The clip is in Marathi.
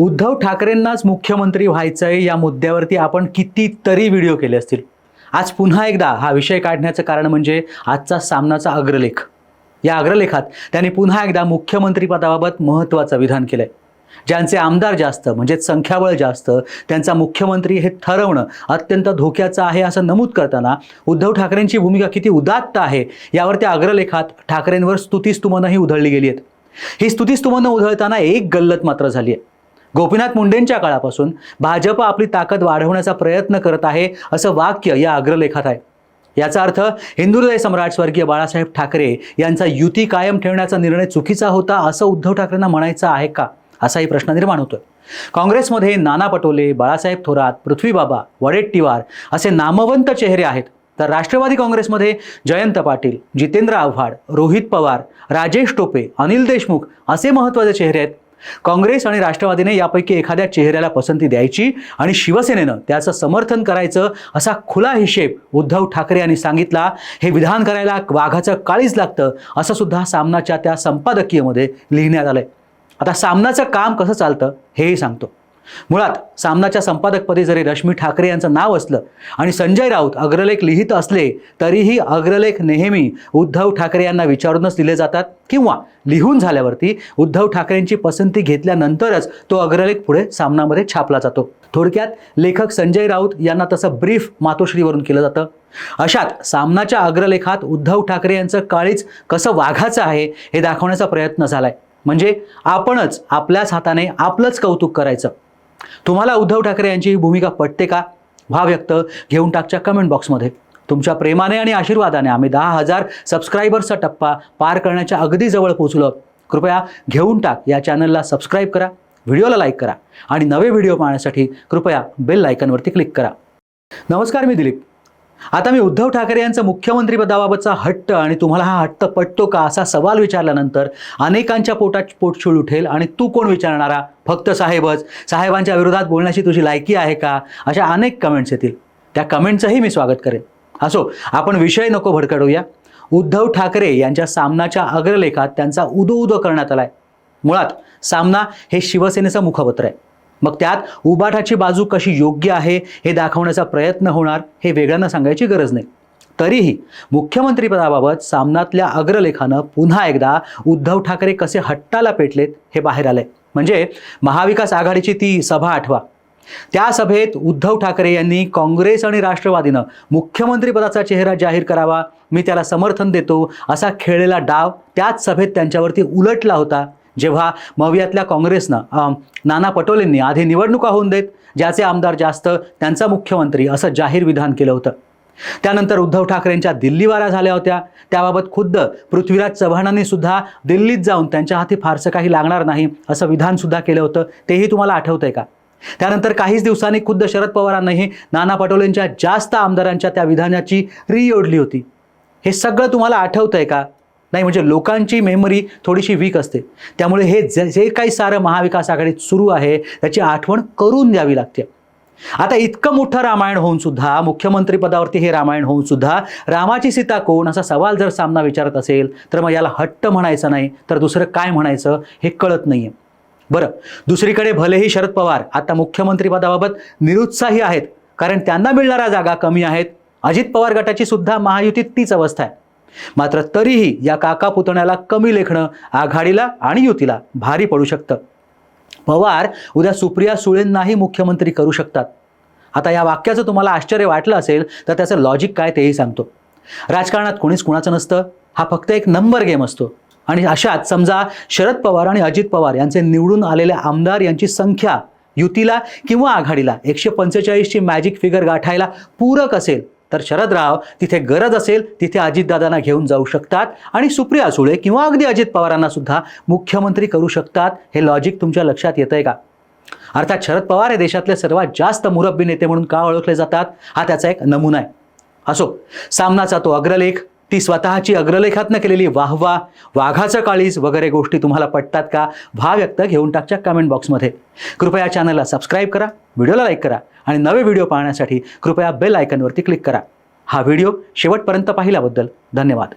उद्धव ठाकरेंनाच मुख्यमंत्री व्हायचं आहे या मुद्द्यावरती आपण कितीतरी व्हिडिओ केले असतील. आज पुन्हा एकदा हा विषय काढण्याचं कारण म्हणजे आजचा सामनाचा अग्रलेख. या अग्रलेखात त्यांनी पुन्हा एकदा मुख्यमंत्रीपदाबाबत महत्त्वाचं विधान केलं आहे ज्यांचे आमदार जास्त म्हणजेच संख्याबळ जास्त त्यांचा मुख्यमंत्री हे ठरवणं अत्यंत धोक्याचं आहे असं नमूद करताना उद्धव ठाकरेंची भूमिका किती उदात्त आहे यावर त्या अग्रलेखात ठाकरेंवर स्तुतीस्तुमनंही उधळली गेली आहेत. ही स्तुतीस्तुमनं उधळताना एक गल्लत मात्र झाली आहे. गोपीनाथ मुंडेंच्या काळापासून भाजप आपली ताकद वाढवण्याचा प्रयत्न करत आहे असं वाक्य या अग्रलेखात आहे. याचा अर्थ हिंदुहृदय सम्राट स्वर्गीय बाळासाहेब ठाकरे यांचा युती कायम ठेवण्याचा निर्णय चुकीचा होता असं उद्धव ठाकरेंना म्हणायचं आहे का? असाही प्रश्न निर्माण होतोय. काँग्रेसमध्ये नाना पटोले बाळासाहेब थोरात पृथ्वीबाबा वडेट्टीवार असे नामवंत चेहरे आहेत. तर राष्ट्रवादी काँग्रेसमध्ये जयंत पाटील जितेंद्र आव्हाड रोहित पवार राजेश टोपे अनिल देशमुख असे महत्त्वाचे चेहरे आहेत. काँग्रेस आणि राष्ट्रवादीने यापैकी एखाद्या चेहऱ्याला पसंती द्यायची आणि शिवसेनेनं त्याचं समर्थन करायचं असा खुला हिशेब उद्धव ठाकरे यांनी सांगितला. हे विधान करायला वाघाचं काळीच लागतं असं सुद्धा सामनाच्या त्या संपादकीयमध्ये लिहिण्यात आलंय. आता सामनाचं काम कसं चालतं हेही सांगतो. मुळात सामनाच्या संपादकपदी जरी रश्मी ठाकरे यांचं नाव असलं आणि संजय राऊत अग्रलेख लिहित असले तरीही अग्रलेख नेहमी उद्धव ठाकरे यांना विचारूनच दिले जातात किंवा लिहून झाल्यावरती उद्धव ठाकरेंची पसंती घेतल्यानंतरच तो अग्रलेख पुढे सामनामध्ये छापला जातो. थोडक्यात लेखक संजय राऊत यांना तसं ब्रीफ मातोश्रीवरून केलं जातं. अशात सामनाच्या अग्रलेखात उद्धव ठाकरे यांचं काळीच कसं वाघाचं आहे हे दाखवण्याचा प्रयत्न झालाय. म्हणजे आपणच आपल्याच हाताने आपलंच कौतुक करायचं. तुम्हाला उद्धव ठाकरे यांची ही भूमिका पटते का? व्हा व्यक्त घेऊन टाकच्या कमेंट बॉक्समध्ये तुमच्या प्रेमाने आणि आशीर्वादाने आम्ही दहा हजार सबस्क्रायबर्सचा टप्पा पार करण्याच्या अगदी जवळ पोहोचलो. कृपया घेऊन टाक या चॅनलला सबस्क्राईब करा व्हिडिओला लाईक करा आणि नवे व्हिडिओ पाहण्यासाठी कृपया बेल लायकनवरती क्लिक करा. नमस्कार मी दिलीप. आता मी उद्धव ठाकरे यांचं मुख्यमंत्रीपदाबाबतचा हट्ट आणि तुम्हाला हा हट्ट पटतो का असा सवाल विचारल्यानंतर अनेकांच्या पोटात पोटशूळ उठेल आणि तू कोण विचारणारा? फक्त साहेबच. साहेबांच्या विरोधात बोलण्याची तुझी लायकी आहे का? अशा अनेक कमेंट्स येतील. त्या कमेंटचंही मी स्वागत करेन. असो आपण विषय नको भडकडूया. उद्धव ठाकरे यांच्या सामनाच्या अग्रलेखात त्यांचा उदो उदो करण्यात आलाय. मुळात सामना हे शिवसेनेचं मुखपत्र आहे. मग त्यात उबाठाची बाजू कशी योग्य आहे हे दाखवण्याचा प्रयत्न होणार हे वेगळ्यांना सांगायची गरज नाही. तरीही मुख्यमंत्रीपदाबाबत सामनातल्या अग्रलेखानं पुन्हा एकदा उद्धव ठाकरे कसे हट्टाला पेटलेत हे बाहेर आलंय. म्हणजे महाविकास आघाडीची ती सभा आठवा. त्या सभेत उद्धव ठाकरे यांनी काँग्रेस आणि राष्ट्रवादीनं मुख्यमंत्रीपदाचा चेहरा जाहीर करावा मी त्याला समर्थन देतो असा खेळलेला डाव त्याच सभेत त्यांच्यावरती उलटला होता. जेव्हा मवियातल्या काँग्रेसनं नाना पटोलेंनी आधी निवडणुका होऊन देत ज्याचे आमदार जास्त त्यांचा मुख्यमंत्री असं जाहीर विधान केलं होतं. त्यानंतर उद्धव ठाकरेंच्या दिल्लीवाऱ्या झाल्या होत्या. त्याबाबत खुद्द पृथ्वीराज चव्हाणांनी सुद्धा दिल्लीत जाऊन त्यांच्या हाती फारसं काही लागणार नाही असं विधानसुद्धा केलं होतं. तेही तुम्हाला आठवतंय का? त्यानंतर काहीच दिवसांनी खुद्द शरद पवारांनाही नाना पटोलेंच्या जास्त आमदारांच्या त्या विधानाची री ओढली होती. हे सगळं तुम्हाला आठवतंय का? नाही म्हणजे लोकांची मेमरी थोडीशी वीक असते. त्यामुळे हे जे जे काही सारं महाविकास आघाडीत सुरू आहे त्याची आठवण करून द्यावी लागते. आता इतकं मोठं रामायण होऊन सुद्धा मुख्यमंत्रीपदावरती हे रामायण होऊन सुद्धा रामाची सीता कोण असा सवाल जर सामना विचारत असेल तर मग याला हट्ट म्हणायचं नाही तर दुसरं काय म्हणायचं हे कळत नाहीये. बरं दुसरीकडे भलेही शरद पवार आता मुख्यमंत्रीपदाबाबत निरुत्साही आहेत कारण त्यांना मिळणाऱ्या जागा कमी आहेत. अजित पवार गटाची सुद्धा महायुतीत तीच अवस्था आहे. मात्र तरीही या काका पुतण्याला कमी लेखणं आघाडीला आणि युतीला भारी पडू शकतं. पवार उद्या सुप्रिया सुळेंनाही मुख्यमंत्री करू शकतात. आता या वाक्याचं तुम्हाला आश्चर्य वाटलं असेल तर त्याचं लॉजिक काय तेही सांगतो. राजकारणात कोणीच कुणाचं नसतं हा फक्त एक नंबर गेम असतो. आणि अशात समजा शरद पवार आणि अजित पवार यांचे निवडून आलेले आमदार यांची संख्या युतीला किंवा आघाडीला एकशे पंचेचाळीसची मॅजिक फिगर गाठायला पूरक असेल तर शरदराव तिथे गरज असेल तिथे अजितदादांना घेऊन जाऊ शकतात आणि सुप्रिया सुळे किंवा अगदी अजित पवारांना सुद्धा मुख्यमंत्री करू शकतात. हे लॉजिक तुमच्या लक्षात येतं आहे का? अर्थात शरद पवार हे देशातले सर्वात जास्त मुरब्बी नेते म्हणून का ओळखले जातात? हा त्याचा एक नमुना आहे. असो सामनाचा तो अग्रलेख ती स्वतःची अग्रलेखातनं केलेली वाहवा वाघाचं काळीज वगैरे गोष्टी तुम्हाला पटतात का? भा व्यक्त घेऊन टाकच्या कमेंट बॉक्समध्ये कृपया चॅनलला सबस्क्राईब करा व्हिडिओला लाईक करा आणि नवे व्हिडिओ पाहण्यासाठी कृपया बेल आयकनवरती क्लिक करा. हा व्हिडिओ शेवटपर्यंत पाहिल्याबद्दल धन्यवाद.